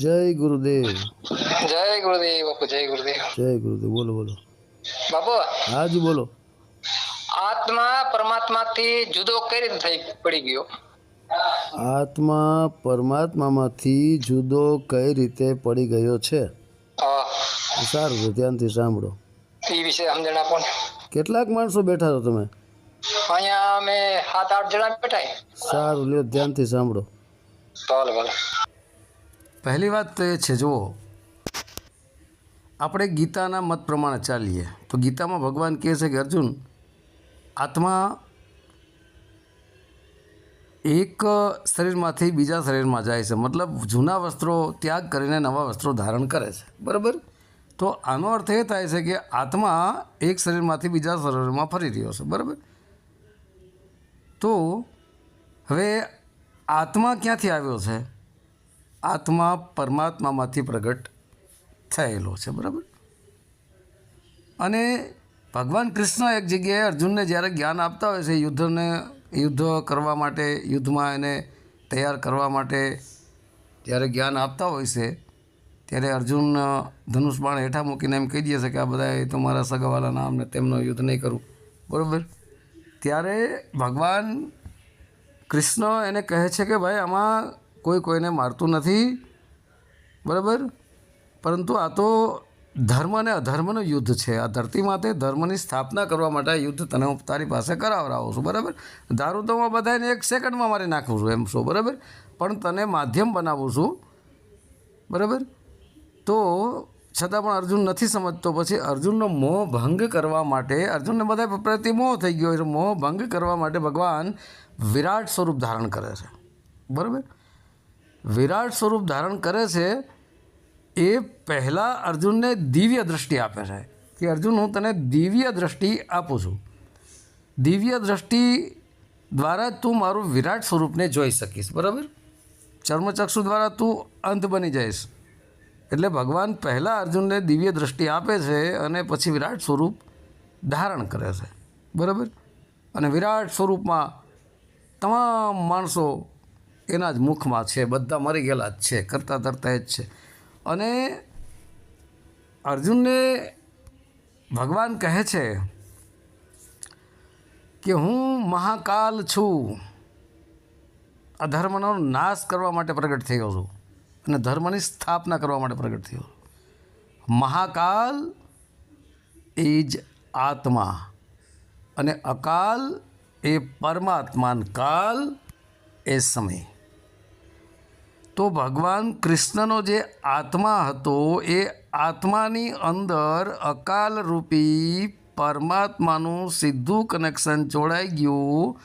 જય ગુરુદેવ. જય ગુરુદેવ બાપુ જય ગુરુદેવ. જય ગુરુદેવ બોલો બોલો. બાપુ હાજી બોલો. આત્મા પરમાત્માથી જુદો કઈ રીતે થઈ પડી ગયો? આત્મા પરમાત્મામાંથી જુદો કઈ રીતે પડી ગયો છે? સારું ધ્યાનથી સાંભળો. એ વિશે સમજણ આપો કેટલાક માણસો બેઠા છો તમે? અહીંયા અમે સાત આઠ જણા બેઠા સારું લ્યો ધ્યાનથી સાંભળો. ભલે ભલે પહેલી વાત તો એ છે, જુઓ. આપણે ગીતાના મત પ્રમાણે ચાલીએ. તો ગીતામાં ભગવાન કહે છે કે, અર્જુન, આત્મા એક શરીરમાંથી બીજા શરીરમાં જાય છે. મતલબ જૂના વસ્ત્રો ત્યાગ કરીને નવા વસ્ત્રો ધારણ કરે છે. બરાબર? તો આનો અર્થ એ થાય છે કે આત્મા એક શરીરમાંથી બીજા શરીરમાં ફરી રહ્યો છે. બરાબર? તો હવે આત્મા ક્યાંથી આવ્યો છે? આત્મા પરમાત્મામાંથી પ્રગટ થયેલો છે, બરાબર? અને ભગવાન કૃષ્ણ એક જગ્યાએ અર્જુનને જ્યારે જ્ઞાન આપતા હોય છે, યુદ્ધને યુદ્ધ કરવા માટે, યુદ્ધમાં એને તૈયાર કરવા માટે જ્યારે જ્ઞાન આપતા હોય છે, ત્યારે અર્જુન ધનુષ બાણ હેઠા મૂકીને એમ કહી દે છે કે આ બધા એ તો મારા સગાવાલા નામ ને તેમનો યુદ્ધ નહીં કરું. બરાબર? ત્યારે ભગવાન કૃષ્ણ એને કહે છે કે ભાઈ આમાં કોઈ કોઈને મારતું નથી. બરાબર? પરંતુ આ તો ધર્મ અને અધર્મનું યુદ્ધ છે. આ ધરતી માટે ધર્મની સ્થાપના કરવા માટે આ યુદ્ધ તને હું તારી પાસે કરાવડાવું છું. બરાબર? દારૂ તો હું બધાને એક સેકન્ડમાં મારી નાખું છું એમ છું. બરાબર? પણ તને માધ્યમ બનાવું છું. બરાબર? તો છતાં પણ અર્જુન નથી સમજતો. પછી અર્જુનનો મોહ ભંગ કરવા માટે, અર્જુનને બધા પ્રતિ મોહ થઈ ગયો મોહ ભંગ કરવા માટે ભગવાન વિરાટ સ્વરૂપ ધારણ કરે છે. બરાબર? વિરાટ સ્વરૂપ ધારણ કરે છે, એ પહેલાં અર્જુનને દિવ્ય દ્રષ્ટિ આપે છે. કે અર્જુન, હું તને દિવ્ય દ્રષ્ટિ આપું છું. દિવ્ય દ્રષ્ટિ દ્વારા તું મારું વિરાટ સ્વરૂપને જોઈ શકીશ, બરાબર? ચર્મચક્ષુ દ્વારા તું અંધ બની જઈશ. એટલે ભગવાન પહેલાં અર્જુનને દિવ્ય દૃષ્ટિ આપે છે અને પછી વિરાટ સ્વરૂપ ધારણ કરે છે, બરાબર? અને વિરાટ સ્વરૂપમાં તમામ માણસો એના જ મુખમાં છે, બધા મરી ગયેલા જ છે, કરતાં ધરતા જ છે. અને અર્જુનને ભગવાન કહે છે કે હું મહાકાલ છું. અધર્મનો નાશ કરવા માટે પ્રગટ થયો છું અને ધર્મની સ્થાપના કરવા માટે પ્રગટ થયો મહાકાલ એ જ આત્મા અને અકાલ એ પરમાત્માન કાલ એ સમય. તો ભગવાન કૃષ્ણનો જે આત્મા હતો એ આત્માની અંદર અકાલરૂપી પરમાત્માનું સીધું કનેક્શન જોડાઈ ગયું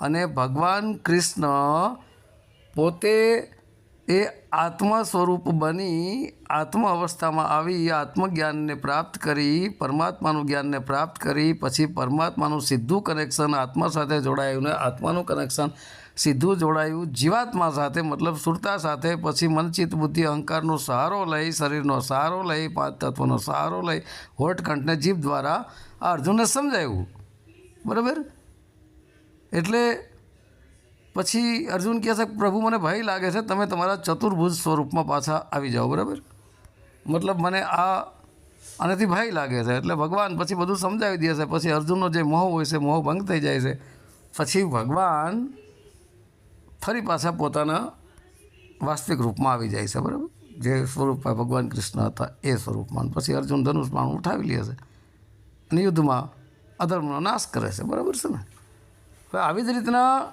અને ભગવાન કૃષ્ણ પોતે એ આત્મા સ્વરૂપ બની આત્મ અવસ્થામાં આવી આત્મજ્ઞાનને પ્રાપ્ત કરી, પરમાત્માનું જ્ઞાનને પ્રાપ્ત કરી, પછી પરમાત્માનું સીધું કનેક્શન આત્મા સાથે જોડાયું ને આત્માનું કનેક્શન સીધું જોડાયું, જીવાત્મા સાથે મતલબ સુરતા સાથે, પછી મનચિત બુદ્ધિ, અહંકારનો સહારો લઈ, શરીરનો સહારો લઈ, પાંચ તત્વનો સહારો લઈ, હોઠ કંઠને જીભ દ્વારા આ અર્જુનને સમજાયું. બરાબર? એટલે પછી અર્જુન કહે છે, પ્રભુ, મને ભય લાગે છે, તમે તમારા ચતુર્ભુજ સ્વરૂપમાં પાછા આવી જાઓ, બરાબર? મતલબ મને આ આનાથી ભય લાગે છે, એટલે ભગવાન પછી બધું સમજાવી દે છે. પછી અર્જુનનો જે મોહ હોય છે, મોહ ભંગ થઈ જાય છે. પછી ભગવાન ફરી પાછા પોતાના વાસ્તવિક રૂપમાં આવી જાય છે, બરાબર? જે સ્વરૂપમાં ભગવાન કૃષ્ણ હતા, એ સ્વરૂપમાં. પછી અર્જુન ધનુષમાં ઉઠાવી લે છે. અને યુદ્ધમાં અધર્મનો નાશ કરે છે, બરાબર છે ને? આવી જ રીતના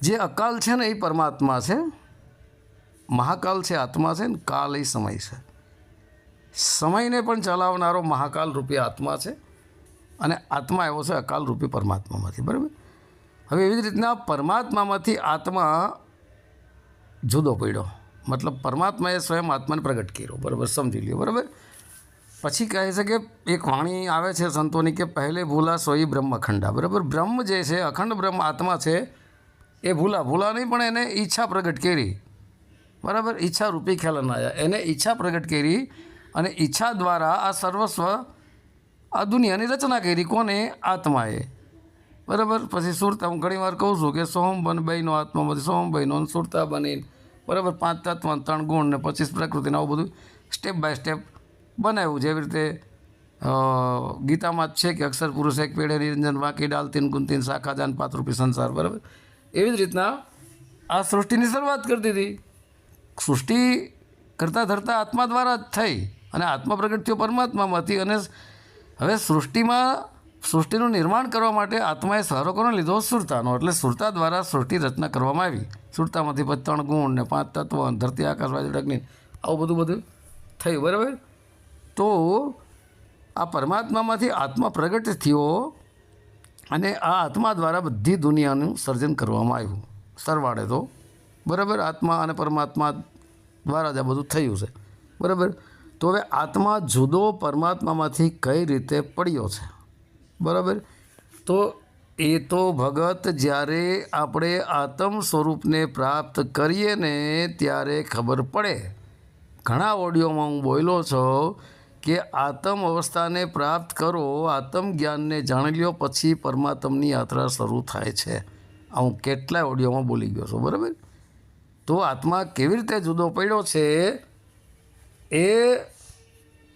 જે અકાલ છે ને એ પરમાત્મા છે, મહાકાલ છે, આત્મા છે ને કાલ એ સમય છે. સમયને પણ ચલાવનારો મહાકાલ રૂપી આત્મા છે અને આત્મા એવો છે અકાલ રૂપી પરમાત્મામાંથી, બરાબર? હવે એવી જ રીતના પરમાત્મામાંથી આત્મા જુદો પડ્યો. મતલબ પરમાત્માએ સ્વયં આત્માને પ્રગટ કર્યો, બરાબર? સમજી લ્યો, બરાબર? પછી કહે છે કે એક વાણી આવે છે સંતોની કે પહેલે ભૂલા સોઈ બ્રહ્મખંડા, બરાબર? બ્રહ્મ જે છે, અખંડ બ્રહ્મ આત્મા છે એ ભૂલા ભૂલા નહીં, પણ એને ઈચ્છા પ્રગટ કરી. બરાબર? ઈચ્છા રૂપી ખ્યાલન આવ્યા એને ઈચ્છા પ્રગટ કરી અને ઈચ્છા દ્વારા આ સર્વસ્વ, આ દુનિયાની રચના કરી કોને? આત્માએ. બરાબર? પછી સુરતા, હું ઘણી વાર કહું છું કે સોમ બન બહેનો આત્મામાંથી, સોમ બહેનો સુરતા બની બરાબર? પાંચ તત્વ ત્રણ ગુણ ને પચીસ પ્રકૃતિને આવું બધું સ્ટેપ બાય સ્ટેપ બનાવ્યું. જેવી રીતે ગીતામાં જ છે કે અક્ષર પુરુષ એક પેઢે નિરંજન વાંકી ડાલતીન, ગુંતીન શાખા જાન પાત્રુપી સંસાર. બરાબર? એવી જ રીતના આ સૃષ્ટિની શરૂઆત કરી દીધી સૃષ્ટિ કરતાં ધરતા આત્મા દ્વારા જ થઈ અને આત્મા પ્રગટ થયો પરમાત્મામાંથી અને હવે સૃષ્ટિમાં સૃષ્ટિનું નિર્માણ કરવા માટે આત્માએ સહારો કોનો લીધો સુરતાનો, એટલે સુરતા દ્વારા સૃષ્ટિ રચના કરવામાં આવી. સુરતામાંથી ત્રણ ગુણ ને પાંચ તત્વ ધરતી, આકાશ અગ્નિ આવું બધું બધું થયું, બરાબર? તો આ પરમાત્મામાંથી આત્મા પ્રગટ થયો અને આ આત્મા દ્વારા બધી દુનિયાનું સર્જન કરવામાં આવ્યું. સરવાળે તો. બરાબર? આત્મા અને પરમાત્મા દ્વારા જ આ બધું થયું છે. બરાબર? તો હવે આત્મા જુદો પરમાત્મામાંથી કઈ રીતે પડ્યો છે? બરાબર? તો એ તો ભગત જ્યારે આપણે આત્મ સ્વરૂપને પ્રાપ્ત કરીએ ને ત્યારે ખબર પડે. ઘણા ઓડિયોમાં હું બોલ્યો છું કે આત્મ અવસ્થાને પ્રાપ્ત કરો આત્મ જ્ઞાનને જાણી લ્યો, પછી પરમાત્મની યાત્રા શરૂ થાય છે. આ હું કેટલાય ઓડિયોમાં બોલી ગયો છું, બરાબર? તો આત્મા કેવી રીતે જુદો પડ્યો છે? એ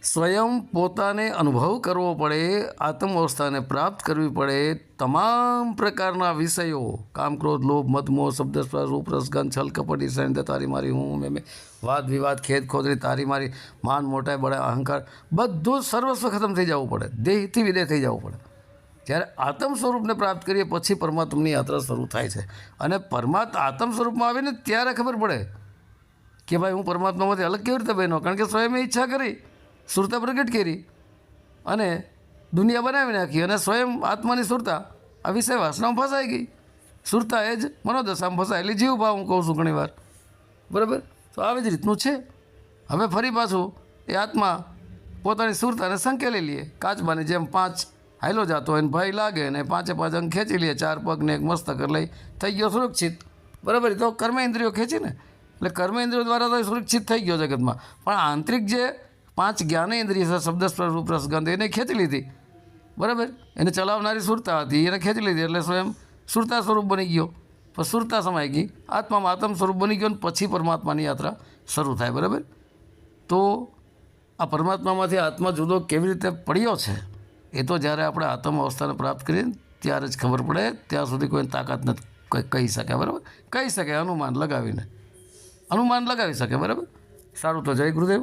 સ્વયં પોતાને અનુભવ કરવો પડે આત્મ અવસ્થાને પ્રાપ્ત કરવી પડે, તમામ પ્રકારના વિષયો, કામ, ક્રોધ, લોભ મદમોહ શબ્દ, સ્પર્શ, રૂપ રસગંધ છલ, કપટ તારી મારી, હું મેં વાદ, વિવાદ ખેત ખોદરી, તારી મારી, માન, મોટાઈ બળે અહંકાર, બધું સર્વસ્વ ખતમ થઈ જવું પડે. દેહથી વિદેહ થઈ જવું પડે. જ્યારે આત્મ સ્વરૂપને પ્રાપ્ત કરીએ, પછી પરમાત્માની યાત્રા શરૂ થાય છે. અને પરમાત્મા આત્મ સ્વરૂપમાં આવીને ત્યારે ખબર પડે કે ભાઈ હું પરમાત્મામાંથી અલગ કેવી રીતે બન્યો? કારણ કે સ્વયં ઈચ્છા કરી. સુરતા પ્રગટ કરી અને દુનિયા બનાવી નાખી અને સ્વયં આત્માની સુરતા આ વિષય વાસનામાં ફસાઈ ગઈ. સુરતા એ જ મનોદશામાં ફસાયેલી જીવભાવ હું કહું છું ઘણી વાર. બરાબર? તો આવી જ રીતનું છે. હવે ફરી પાછું એ આત્મા પોતાની સુરતાને સંકેલી લઈએ કાચબાની જેમ પાંચ હાયલો જતો હોય ને ભય લાગે ને પાંચે પાંચ અંગ ખેંચી લે. ચાર પગને એક મસ્તક લઈ થઈ ગયો સુરક્ષિત. બરાબર? તો કર્મેન્દ્રિયો ખેંચી ને. એટલે કર્મેન્દ્રિયો દ્વારા તો સુરક્ષિત થઈ ગયો જગતમાં. પણ આંતરિક જે પાંચ જ્ઞાનેન્દ્રિય શબ્દ સ્પર્શ રૂપ ગંધ એને ખેંચી લીધી. બરાબર? એને ચલાવનારી સુરતા હતી, એને ખેંચી લીધી એટલે સ્વયં સુરતા સ્વરૂપ બની ગયો. પણ સુરતા સમાઈ ગઈ. આત્મામાં આત્મ સ્વરૂપ બની ગયો અને પછી પરમાત્માની યાત્રા શરૂ થાય, બરાબર? તો આ પરમાત્મામાંથી આત્મા જુદો કેવી રીતે પડ્યો છે, એ તો જ્યારે આપણે આત્મ અવસ્થાને પ્રાપ્ત કરીએ ત્યારે જ ખબર પડે. ત્યાં સુધી કોઈ તાકાત નથી કહી શકે, બરાબર? કહી શકે અનુમાન લગાવીને. અનુમાન લગાવી શકે, બરાબર? સારું તો જય ગુરુદેવ.